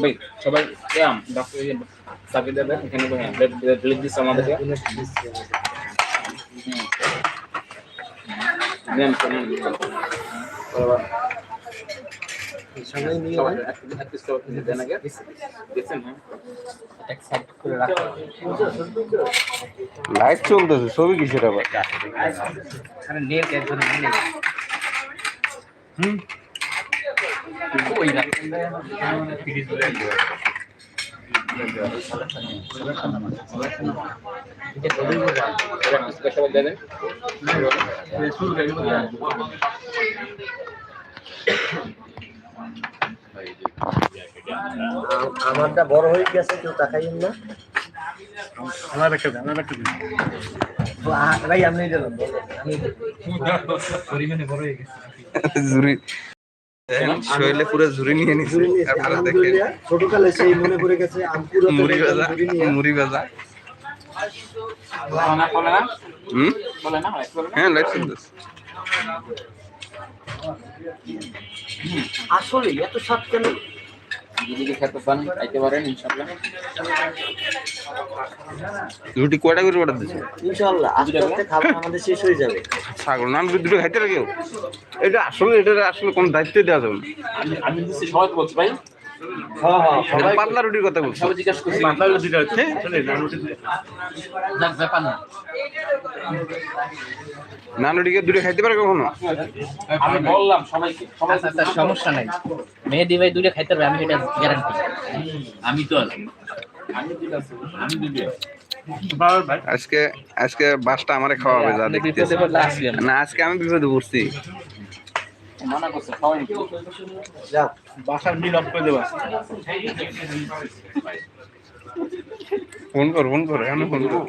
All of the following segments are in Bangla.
ভাই সবাই এম ডাক্তার সাকিব দেবে এখানে ব্লাড দিচ্ছে আমাদেরকে নেন নেন সবাই নিয়ে সবাই এক এক পিস করে দেন আগে দিচ্ছেন হ্যাঁ এক সাইড করে রাখো লাইট চলতেছে ছবি কিসের আবার আরে নেট একজন নেট হুম ওই রাখেন আমারটা বড় হয়ে গেছে কেউ তাকাইন না। আমার একটা আমার একটা তো ভাই আমি দিলাম আমি পরিমাণে বড় হয়ে গেছে ঝুরি শরীরে পুরো ঝুরি নিয়ে নিছে ঘুরে আপনারা দেখেন। ছোটকালে সেই মনে পড়ে গেছে আম পুরো মুড়ি ভাজা ভাজা। হ্যাঁ লাইট আসলে এত স্বাদ কেন? খেতে পান খাইতে পারেন ইনশাল্লাহ রুটি কয়টা করে অর্ডার দিচ্ছে আস্তে খাবার আমাদের শেষ হয়ে যাবে। ছাগল নান দুটো খাইতে লাগে। এটা আসলে এটা আসলে কোনো দায়িত্ব দেওয়া যাবে না। আমি আমি সবাই বলছি ভাই। পাতলা রুটির কথা বলছি? পাতলা রুটিটা হচ্ছে রুটিকে দুটো খাইতে পারে কখনো? আমি বললাম সবাইকে সবাই আচ্ছা সমস্যা নাই। মেহেদি ভাই দূরে খাইতে পারবে আমি এটা গ্যারান্টি আমি তো আজকে আজকে বাসটা আমারে খাওয়া হবে যা আসবে না আজকে আমি বিপদে পড়ছি। মানা করছে খাওয়াই যাক বাসার মিল অফ করে দেবা। ফোন কর ফোন কর আমি ফোন কর।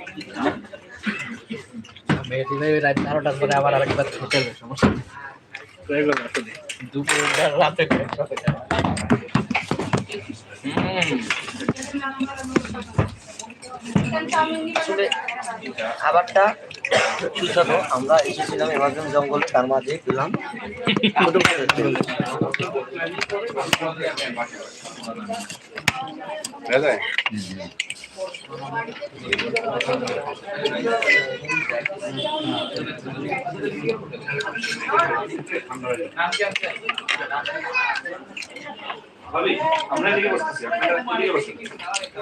দুপুর রাতে খাবারটা সুস্বাদু। আমরা এসেছিলাম এমাজন জঙ্গল তার মাঝে পেলাম আমরা এদিকে বসতেছি, আপনারা এদিকে বসুন। তো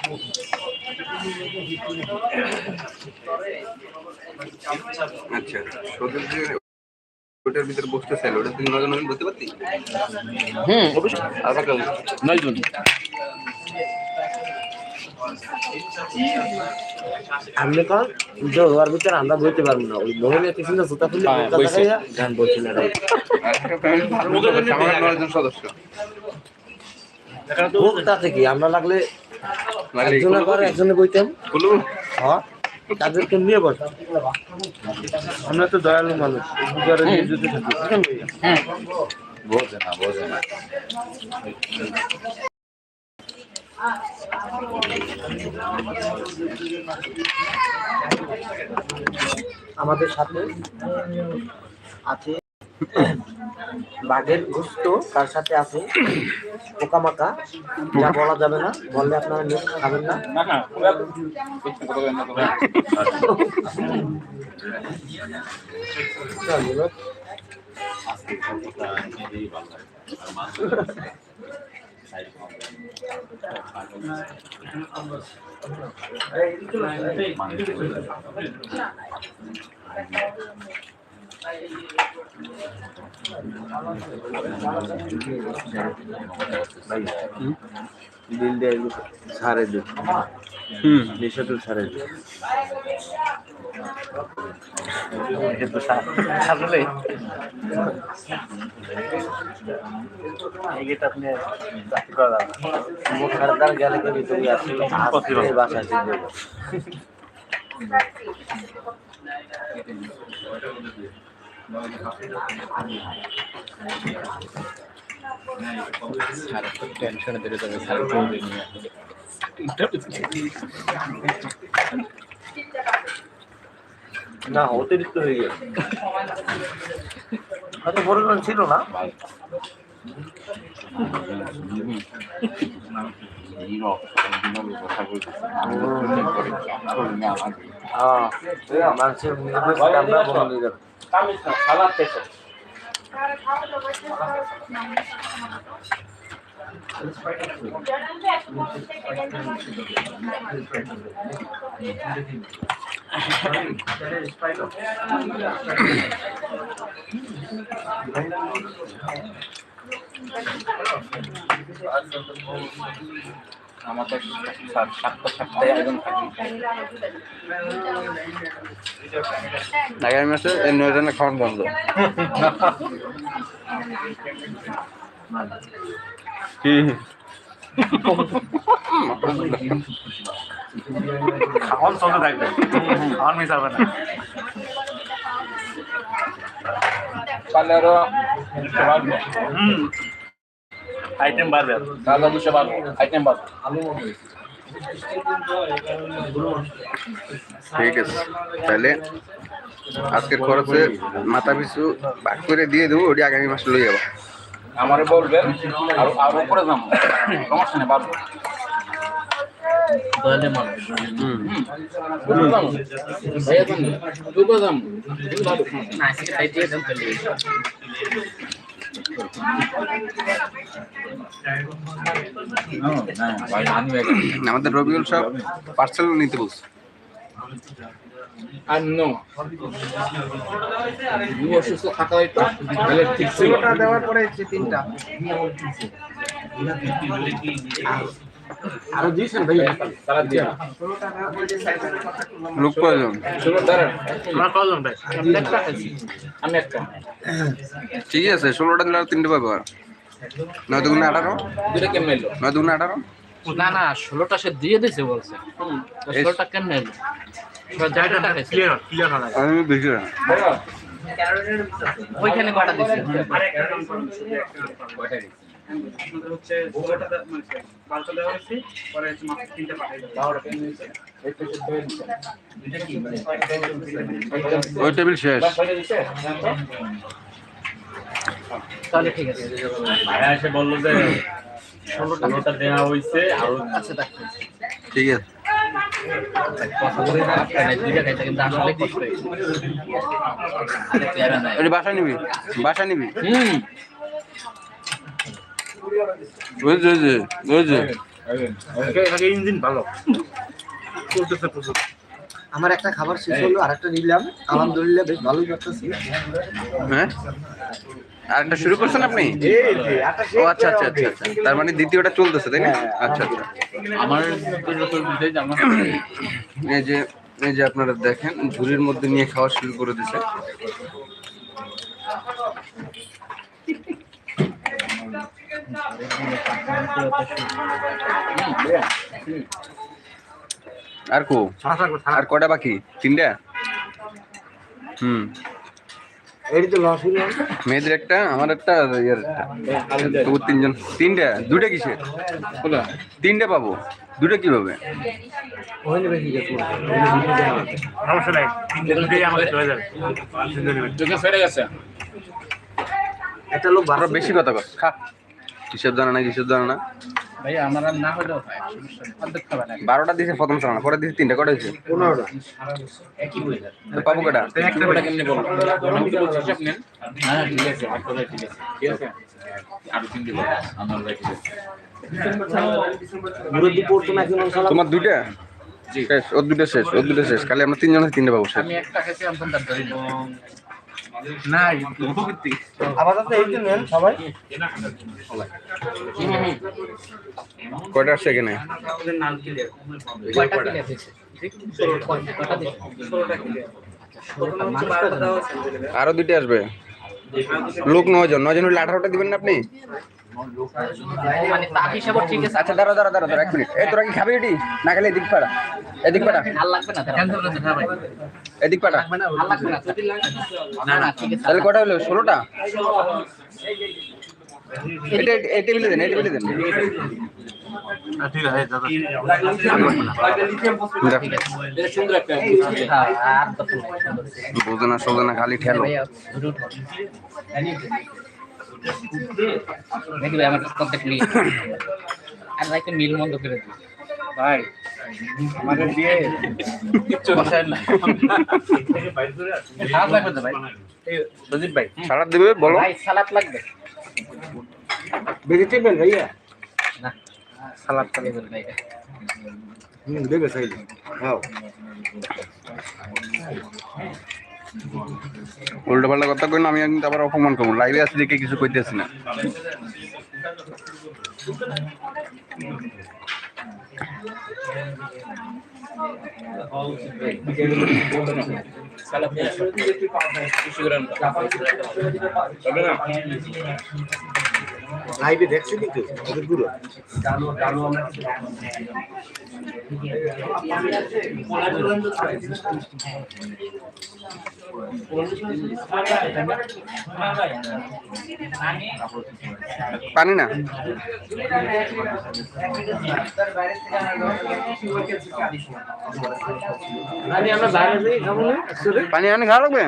আচ্ছা ওটার ভিতরে বসতে চাইলো ওটা তুই নজন নজন বলতে পারতি? হুম অবশ্যই। আবার কেমন নয় জন আপনি যে ওর ভিতরে আমরা বইতে পারব না। ওই মহিলা কি সুন্দর জুতা খুলে হ্যাঁ, গান বলছি না সদস্য। আমরা আমরা লাগলে একজনে বইতাম হ্যাঁ তাদেরকে নিয়ে বস। আমরা তো দয়ালু মানুষ উপকারে নিয়ে যেতে থাকি বোঝে না বোঝে না। আমাদের সাথে আছে বাঘের গুস্ত তার সাথে আছে পোকামাকা, যা বলা যাবে না, বললে আপনারা নিয়ে খাবেন না। না না পুরা মিথ্যা কথা বলেন না তো ভাই। চলো, বিল দিয়ে ছাড়ে দিই হুম নেশাটুর সারে কিন্তু আসলে এইটা আপনি চাকরি করা মুখ খারাপ গেলে কেউ ভিতরে আসলে আসলে বাসায় টেনশনে ধরে যাবে স্যার। জরুরি না অতিরিক্ত হয়ে গেছে। হয়তো পরিমাণ ছিল না। হ্যাঁ মানুষের আমরা বলে নিয়ে যাবে। সালাদ পেছো আমার তো সাত- সাতটা সাতটায় একদম থাকি। আগামী মাসে এই নয়জনের খাওয়ান বন্ধ। খাওয়ান চলতে থাকবে। খাওয়ান মিস হবে না। আইটেম বাড়বে কালো দুশো বাড়বে আইটেম বাড়বে ঠিক আছে তাহলে আজকের খরচে মাথা পিছু ভাগ করে দিয়ে দেবো ওটি আগামী মাসে লই যাব। আমারে বলবেন আর আর উপরে যাব। সমস্যা নেই বাড়বো দয়ালে মানুষ হুম। দুটো যাব। আমাদের রবিউল সব পার্সেল নিতে বলছে। আর নো অসুস্থ থাকা হয়তো। তাহলে ঠিক দেওয়ার পরে যে তিনটা। আরও দিয়েছেন লোক ভাই? খাইছি। আমি একটা। ঠিক আছে ষোলোটা দিলে আর তিনটে পাবে আর। নয় দুগুণে আঠারো? নয় দুগুণে আঠারো? না না ষোলোটা সে দিয়ে দিছে বলছে। ষোলোটা কেমনে এলো? আমি বেশি না। ওইখানে কটা দিছে হচ্ছে ষোলোটা মানে বারোটা দেওয়া হয়েছে পরে হচ্ছে মাত্র তিনটে পাঠাই ওই টেবিল শেষ। তাহলে ঠিক আছে। ভাইয়া এসে বলল যে ষোলোটা। দেওয়া হয়েছে আর আচ্ছা ঠিক আছে। বাসা নিবি বাসা নিবি। হুম। ওই যে আগে ইঞ্জিন ভালো। চলতেছে প্রচুর। আমার একটা খাবার শেষ হলো আর একটা নিলাম। আলহামদুলিল্লাহ বেশ ভালোই করতেছি। হ্যাঁ? আরেকটা শুরু করছেন আপনি? ও আচ্ছা আচ্ছা আচ্ছা আচ্ছা। তার মানে দ্বিতীয়টা চলতেছে তাই না? আচ্ছা আচ্ছা। আমার এই যে এই যে আপনারা দেখেন ঝুড়ির মধ্যে নিয়ে খাওয়া শুরু করে দিছে। আর কো? আর কটা বাকি? তিনটা? হুম। এটি তো লস হলো। মেয়েদের একটা আমার একটা ইয়ার একটা। তবু তিনজন। তিনটা? দুটা কিসের? তিনটা পাবো। দুটো কীভাবে? একটা লোক বেশি কথা কর খা। হিসেব জানা না হিসেব জানা না। ভাই আমার না হলেও হয় বারোটা দিয়েছে প্রথম চালানা পরে দিয়েছে তিনটা কটা হয়েছে? পনেরোটা। একই বই তো পাবো কটা? কেমনি বলো? আমি কি বলছি হ্যাঁ ঠিক আছে। ঠিক আছে। তোমার দুইটা? শেষ ওর দুটো শেষ ওর দুটো শেষ। খালি আমরা তিনজন তিনটা পাবো শেষ। আমি একটা কয়টা আসছে এখানে? আরও দুইটা আসবে। লোক নয় জন নয় জন হলে আঠারোটা দিবেন না আপনি? মানে হিসাবে ঠিক আছে। আচ্ছা দাঁড়া দাঁড়া দাঁড়া দাঁড়া এক মিনিট। এই তোরা কি খাবি এটি না খেলে এদিক পাড়া এদিক পাড়া। লাগবে না হবে এদিক পাড়া। আর লাগবে না না। না ঠিক আছে। তাহলে কটা হলো? ষোলোটা? এটা এই টেবিলে দেন এই টেবিলে দেন। দেখ, এটা সুন্দর একটা হ্যাঁ, আর দরকার নাই। বোঝে না সোজে না খালি ঠেলো দেখি ভাই আমার কন্ট্যাক্ট নিয়ে আর ভাই তো মিল বন্ধ করে দিই ভাই আমাদের দিয়ে তো ভাই? সারা দেবে বলো। ভাই সালাদ লাগবে। ভেজিটেবল ভাইয়া? না সালাদ খাবে ভাই। হুম দেবে চাইলে খাও। উল্টো পাল্টা কথা কই না আমি কিন্তু আবার অপমান করব। লাইভে আছি দেখে কিছু কইতেছি না। লাইভে দেখছি কিন্তু? ওদেরগুলো পানি না? পানি আনি খাওয়া লাগবে?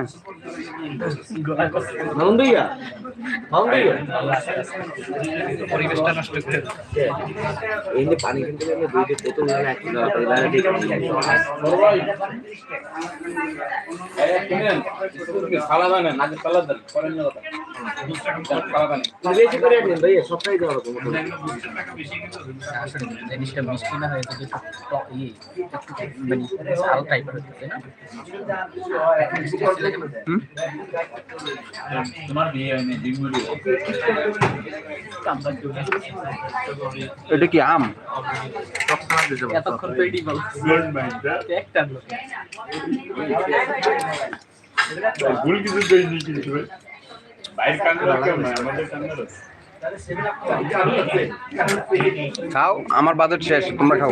পরিবেশটা নষ্ট করে এই যে পানি কিনতে জিনিসটা মিষ্টি না হয়ে ইয়ে একটু মানে ঝাল টাইপের হতে না? তোমার বিয়ে হয়নি ডিমগুলি এটা কি আম? এতক্ষণ তো বলছি একটা ভুল কিছু দেয়নি কিন্তু বাইরে কান্না আমাদের কান্না খাও আমার বাজেট শেষ তোমরা খাও।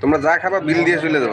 তোমরা যা খাবা বিল দিয়ে চলে যাব।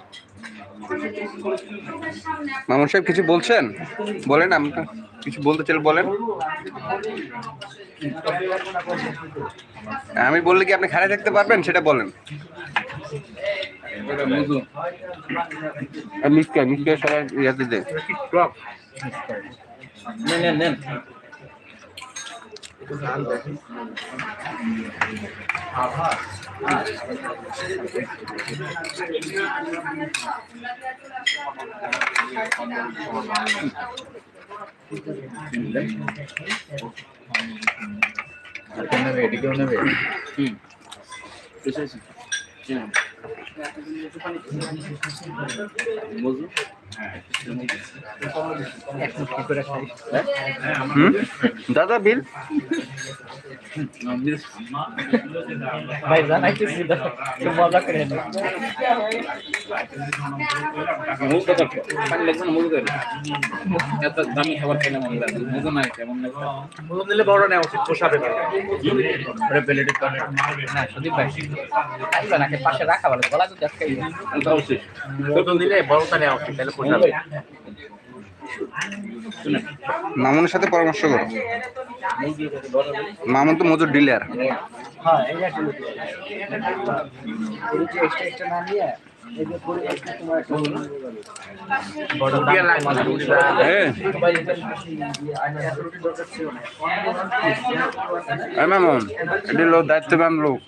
মামুন সাহেব কিছু বলছেন? বলেন আমি কিছু বলতে চাইলে বলেন। আমি বললে কি আপনি খাড়ায় থাকতে পারবেন? সেটা বলেন। মিসকে মিসকে সবাই ইয়াতে দে নেন নেন নেন। আর কেউ নেবে এদিকেও নেবে দাদা বিল? ভাই মজা করে এত দামি খাবার খাইলে মনে লাগে কেমন নিলে বড় নেওয়া উচিত পোষাবে না ভাই পাশে রাখা ভালো গলা উচিত মূল্য নিলে বড়টা নেওয়া উচিত তাহলে পোষাবে মামুনের সাথে পরামর্শ করো। মামুন তো মজুর ডিলার। মামুন এটি লোক দায়িত্ববান লোক।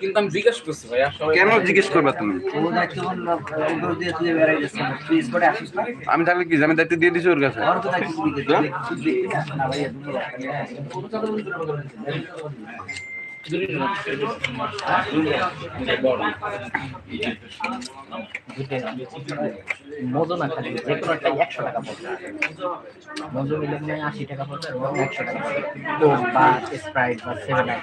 কিন্তু আমি জিজ্ঞেস করছি ভাই কেন জিজ্ঞেস করবা তুমি? আমি থাকলে কি আমি দায়িত্ব দিয়ে দিছি ওর কাছে? মজু না খালি যে কোনো একটা একশো টাকা পড়বে মজু মিলে আশি টাকা পড়বে এবং একশো টাকা পড়বে বা স্প্রাইট বা সেভেন আপ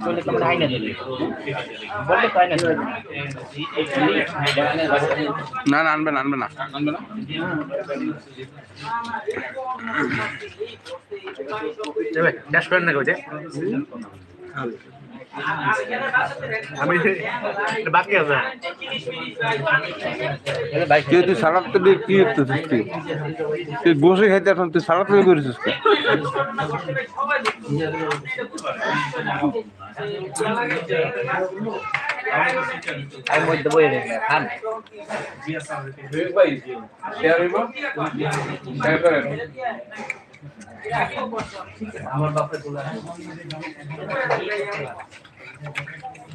খেয়ে ফেলা আইনা দিলে তো তো আইনা দিলি না না আনবে না আনবে না। আনবে না? ড্যাশ করেন না কোচে আমি বাকি আছে। ভাই তুই সালাদ তো কি করতেছিস তুই? তুই বসে খাইতে এখন তুই সালাদ তো করেছিস আমি মধ্যে বই রেখে খান। ভাই শেয়ার হইব? শেয়ার করেন।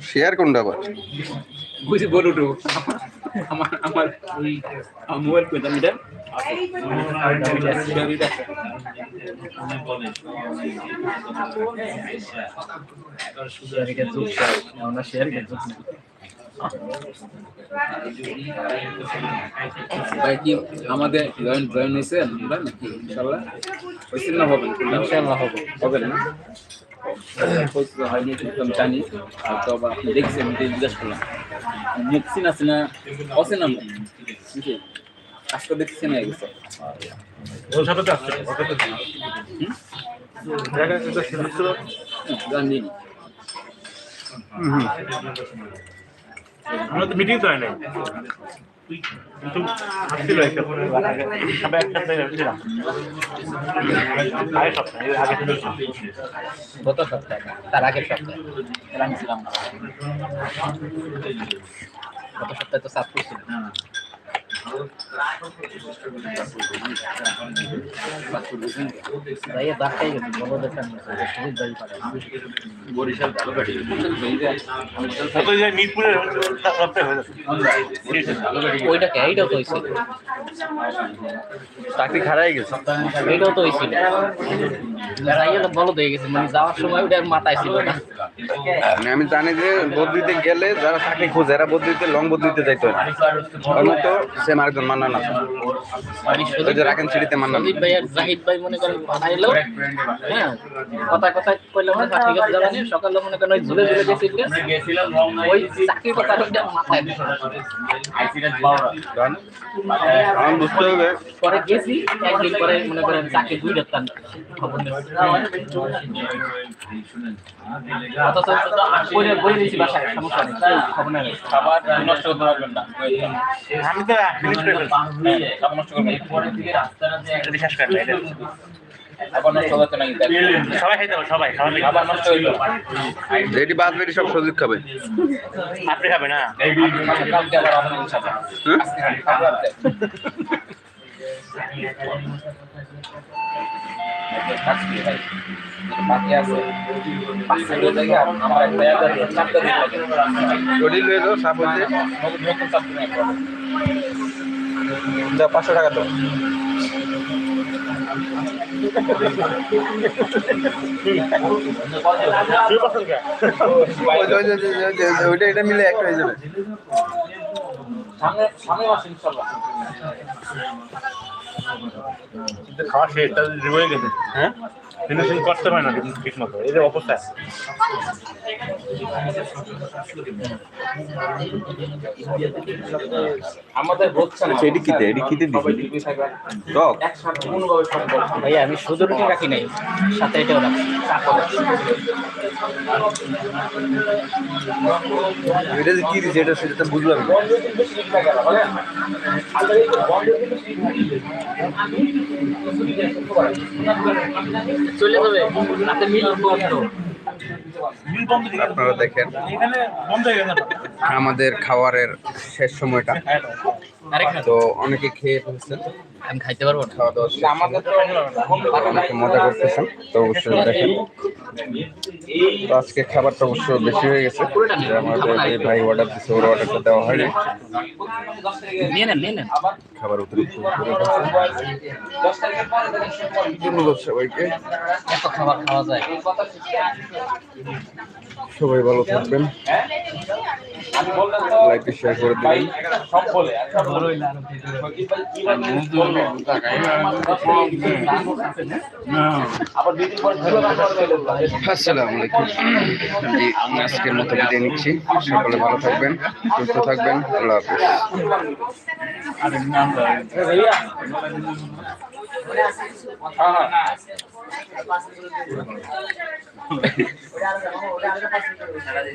শেয়ার কোনটা আবার? বুঝি বড় উঠো আমার আমার ওই মোবাইল কইতাম এটা শেয়ার। ভাই কি আমাদের জয়েন আমরা নাকি? ইনশাল্লাহ। না হবেন হবে। না? হয়নি আমি জানি। হয়তো আবার আপনি আমি করলাম। না? আজকে দেখছি না গেছে জানি। আমরা তো মিটিং তো হয় নাই। একটা সবাই একসাথে ছিলাম। আগে সপ্তাহে এর আগে ছিল গত সপ্তাহে তার আগের সপ্তাহে। আমি ছিলাম। না। গত সপ্তাহে তো সাত করছিল ভাইয়া সুজিত ভাই বরিশাল ভালো গাড়ি মিরপুরের হয়ে এইটাও তো হয়েছিল চাকরি খারাই গেছে। এইটাও তো হয়েছিল। বেড়াইয়া তো বলো দিয়ে গেছে মানে যাওয়ার সময় ওটার মাথায় ছিল না। মানে আমি জানি যে বদলিতে গেলে যারা চাকরি খোঁজে এরা বদলিতে লং বদলিতে যাইতে হয় মতো সেম আরেকজন মান্নান আছে। মানে ওই যে রাখেন সিঁড়িতে মান্নান। সন্দীপ ভাই আর জাহিদ ভাই মনে করেন পাঠাইলো হ্যাঁ কথা কথা কইলাম না ঠিক আছে যাবানি সকালে মনে করেন ওই ঝুলে ঝুলে গেছিল ওই চাকরি কথা ওইটা মাথায়। আমার বুঝতে হবে পরে গেছি একদিন পরে মনে করেন চাকরি দুই ডাক্তার খবর নেই অথচ বই বই দিয়েছি বাসায় সমস্যা নেই খবর নেই। খাবার নষ্ট করতে পারবেন না। আমি তো ফিনিশ করে ফেলছি। খাবার নষ্ট করবেন এটা বাদ বেটি সব সজিক খাবে। আপনি খাবেন না কালকে আবার ভাই বাকি আছে। পাঁচ জায়গা আমার একটা এগারো চারটা দিন লাগে ওটি লয়ে যাও সাপ নতুন নতুন যা পাঁচশো টাকা তো ওইটা এটা মিলে একটা হয়ে যাবে। সামনে সামনে মাস ইনশাল্লাহ। খাওয়া শেষ গেছে। হ্যাঁ? ফিনিশিং করতে পারে না ঠিক মতো এই যে অবস্থা। আমাদের হচ্ছে না। এডি কিতে? এডি কিতে দিবি। টক। ভাইয়া আমি শুধু রুটি রাখি নাই। সাথে এটাও রাখি কি দিছে এটা সেটা বুঝলাম আপনারা দেখেন। আমাদের খাবারের শেষ সময়টা তো অনেকে খেয়ে ফেলছেন। আমি খাইতে পারব না। খাওয়া দাওয়া শেষ। আমাদের তো অনেকে মজা করতেছেন তো অবশ্যই দেখেন। তো আজকে খাবারটা অবশ্য বেশি হয়ে গেছে। আমাদের যে ভাই অর্ডার দিচ্ছে ওর অর্ডারটা দেওয়া হয়নি। নিয়ে নেন নিয়ে নেন। খাবার অতিরিক্ত। ধন্যবাদ সবাইকে। এত খাবার খাওয়া যায়। সবাই ভালো থাকবেন। লাইকটা শেয়ার করে দিবেন। আসসালামু আলাইকুম। আমি আজকের মতো বিদায় নিচ্ছি। সকলে ভালো থাকবেন সুস্থ থাকবেন। আল্লাহ হাফেজ।